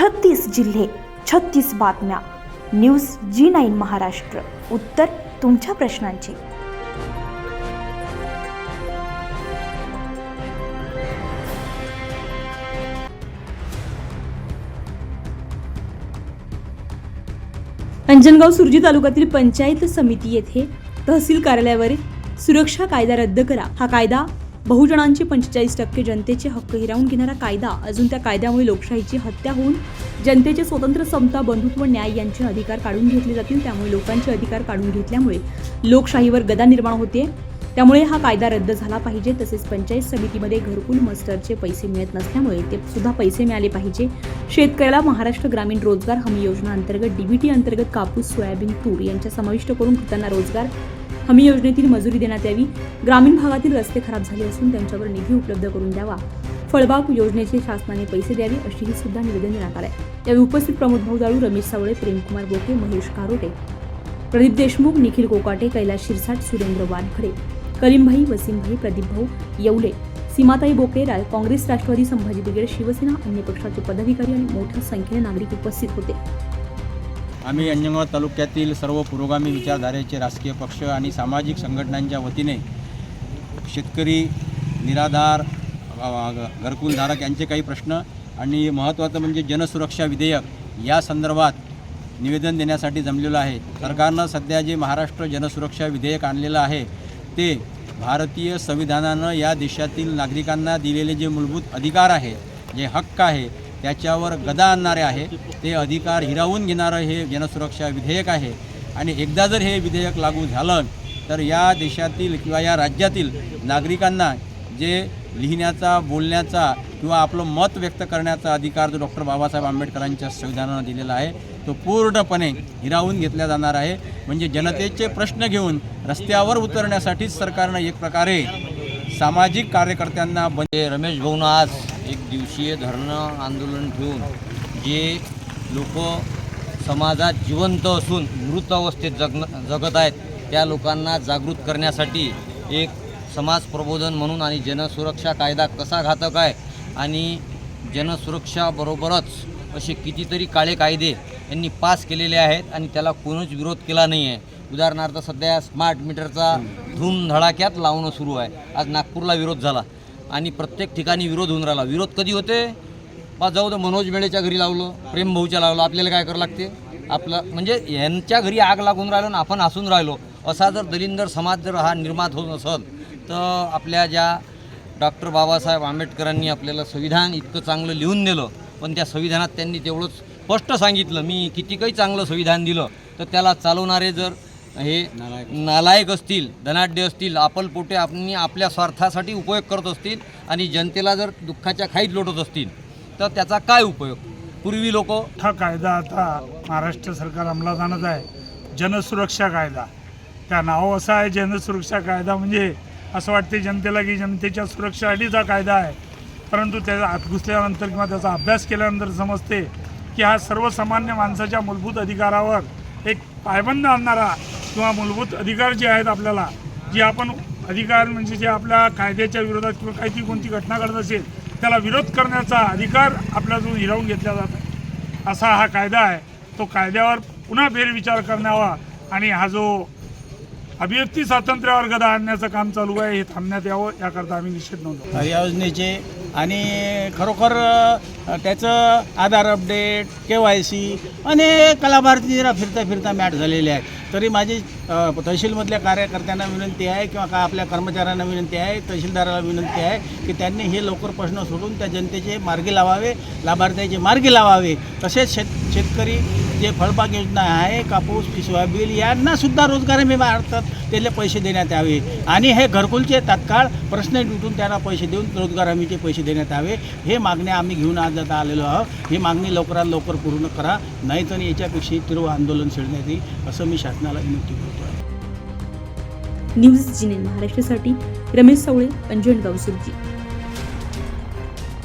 छत्तीस जिल्हे छत्तीस बातम्या. News G nine Maharashtra. उत्तर तुमच्या प्रश्नांची. अंजनगाव सुरजी तालुक्यातील पंचायत समिती येथे तहसील कार्यालयावर सुरक्षा कायदा रद्द करा. हा कायदा बहुजनांची पंचेचाळीस टक्के जनतेचे हक्क हिरावून घेणारा कायदा अजून त्या कायद्यामुळे लोकशाहीची हत्या होऊन जनतेचे स्वतंत्र समता बंधुत्व न्याय यांचे अधिकार काढून घेतले जातील. त्यामुळे लोकांचे अधिकार काढून घेतल्यामुळे लोकशाहीवर गदा निर्माण होते. त्यामुळे हा कायदा रद्द झाला पाहिजे. तसेच पंचायत समितीमध्ये घरकुल मस्टरचे पैसे मिळत नसल्यामुळे ते सुद्धा पैसे मिळाले पाहिजे. शेतकऱ्याला महाराष्ट्र ग्रामीण रोजगार हमी योजना अंतर्गत डीबीटी अंतर्गत कापूस सोयाबीन तूर यांच्या समाविष्ट करून त्यांना रोजगार हमी योजनेतील मजुरी देण्यात यावी. ग्रामीण भागातील रस्ते खराब झाले असून त्यांच्यावर निधी उपलब्ध करून द्यावा. फळबाग योजनेचे शासनाने पैसे द्यावे अशीही सुद्धा निवेदन देण्यात आले यावेळी उपस्थित प्रमोद भाऊ दाळू रमेश सावळे प्रेमकुमार बोके महेश कारोटे प्रदीप देशमुख निखिल कोकाटे कैलास शिरसाट सुरेंद्र वानखडे करीमभाई वसीमभाई प्रदीप भाऊ येवले सीमाताई बोके काँग्रेस राष्ट्रवादी संभाजी ब्रिगेड शिवसेना अन्य पक्षाचे पदाधिकारी आणि मोठ्या संख्येने नागरिक उपस्थित होते. आम्ही अंजनगाव तालुक्यातील सर्व पुरोगामी विचारधारेचे राजकीय पक्ष आणि सामाजिक संघटनांच्या वतीने शेतकरी निराधार घरकुलधारक यांचे काही प्रश्न आणि महत्त्वाचं म्हणजे जनसुरक्षा विधेयक या संदर्भात निवेदन देण्यासाठी जमलेलं आहे. सरकारनं सध्या जे महाराष्ट्र जनसुरक्षा विधेयक आणलेलं आहे ते भारतीय संविधानानं या देशातील नागरिकांना दिलेले जे मूलभूत अधिकार आहे जे हक्क आहे त्याच्यावर गदा आणणारे आहे. ते अधिकार हिरावून घेणारं हे जनसुरक्षा विधेयक आहे. आणि एकदा जर हे विधेयक लागू झालं तर या देशातील किंवा या राज्यातील नागरिकांना जे लिहिण्याचा बोलण्याचा किंवा आपलं मत व्यक्त करण्याचा अधिकार जो डॉक्टर बाबासाहेब आंबेडकरांच्या संविधानानं दिलेला आहे तो पूर्णपणे हिरावून घेतला जाणार आहे. म्हणजे जनतेचे प्रश्न घेऊन रस्त्यावर उतरण्यासाठीच सरकारनं एक प्रकारे सामाजिक कार्यकर्त्यांना बंद रमेश भाऊनं आज एक दिवसीय धरणं आंदोलन ठेवून जे लोक समाजात जिवंत असून मृत अवस्थेत जगन जगत आहेत त्या लोकांना जागृत करण्यासाठी एक समाज प्रबोधन म्हणून आणि जनसुरक्षा कायदा कसा घातक आहे आणि जनसुरक्षाबरोबरच असे कितीतरी काळे कायदे यांनी पास केलेले आहेत आणि त्याला कोणीच विरोध केला नाही आहे. उदाहरणार्थ सध्या स्मार्ट मीटरचा धूमधडाक्यात लावणं सुरू आहे. आज नागपूरला विरोध झाला. आणि प्रत्येक ठिकाणी विरोध होऊन राहिला. विरोध कधी होते? बा जाऊ दे मनोज मेळेच्या घरी लावलं प्रेम भाऊच्या लावलं आपल्याला काय करावं लागते? आपलं म्हणजे यांच्या घरी आग लागून राहिलो आणि आपण हसून राहिलो. असा जर दलिंदर समाज जर हा निर्मात होत नसल तर आपल्या ज्या डॉक्टर बाबासाहेब आंबेडकरांनी आपल्याला संविधान इतकं चांगलं लिहून दिलं पण त्या संविधानात त्यांनी तेवढंच स्पष्ट सांगितलं मी किती काही चांगलं संविधान दिलं तर त्याला चालवणारे जर हे नालायक असतील. धनाढ्य असतील आपलपोटे आपण आपल्या स्वार्थासाठी उपयोग करत असतील आणि जनतेला जर दुःखाच्या खाईत लोटत असतील तर त्याचा काय उपयोग? पूर्वी लोक मोठा कायदा आता महाराष्ट्र सरकार अंमलात आणत आहे. जनसुरक्षा कायदा. त्या नाव असं आहे जनसुरक्षा कायदा म्हणजे असं वाटते जनतेला की जनतेच्या सुरक्षेसाठीच हा कायदा आहे. परंतु त्याचा आत घुसल्यानंतर किंवा त्याचा अभ्यास केल्यानंतर समजते की हा सर्वसामान्य माणसाच्या मूलभूत अधिकारावर एक पायबंद आणणारा किंवा मूलभूत अधिकार जे आहेत आपल्याला जे आपण अधिकार म्हणजे जे आपल्या कायद्याच्या विरोधात किंवा काहीतरी कोणती घटना घडत असेल त्याला विरोध करण्याचा अधिकार आपल्याजवळ हिरावून घेतला जात आहे. असा हा कायदा आहे. तो कायद्यावर पुन्हा फेरविचार करण्यावा आणि हा जो अभिव्यक्ती स्वातंत्र्यावर गदा आणण्याचं काम चालू आहे हे थांबण्यात यावं याकरता आम्ही निषेध नोंदवतो. या योजनेचे आणि खरोखर त्याचं Aadhaar update K Y C अनेक कलाभारतीला फिरता फिरता मॅट झालेले आहे. तरी माझी तहसीलमधल्या कार्यकर्त्यांना विनंती आहे किंवा का आपल्या कर्मचाऱ्यांना विनंती आहे तहसीलदाराला विनंती आहे की त्यांनी हे लवकर प्रश्न सोडून त्या जनतेचे मार्गी लावावे लाभार्थ्याचे मार्गी लावावे. तसेच शेत शेतकरी जे फळबाग योजना आहे कापूस सोयाबीन बिल यांनासुद्धा रोजगार मी मारतात त्याला पैसे देण्यात यावे. आणि हे घरकुलचे तात्काळ प्रश्न मिटून त्यांना पैसे देऊन रोजगार हमीचे पैसे देण्यात यावे. हे मागण्या आम्ही घेऊन आज आता आलेलो आहोत. ही मागणी लवकरात लवकर पूर्ण करा. नाही तर याच्यापेक्षा तीव्र आंदोलन छेडण्यात येईल असं मी शासनाला विनंती करतो. न्यूज जिने महाराष्ट्रासाठी रमेश सावळे अंजन गावसुरजी.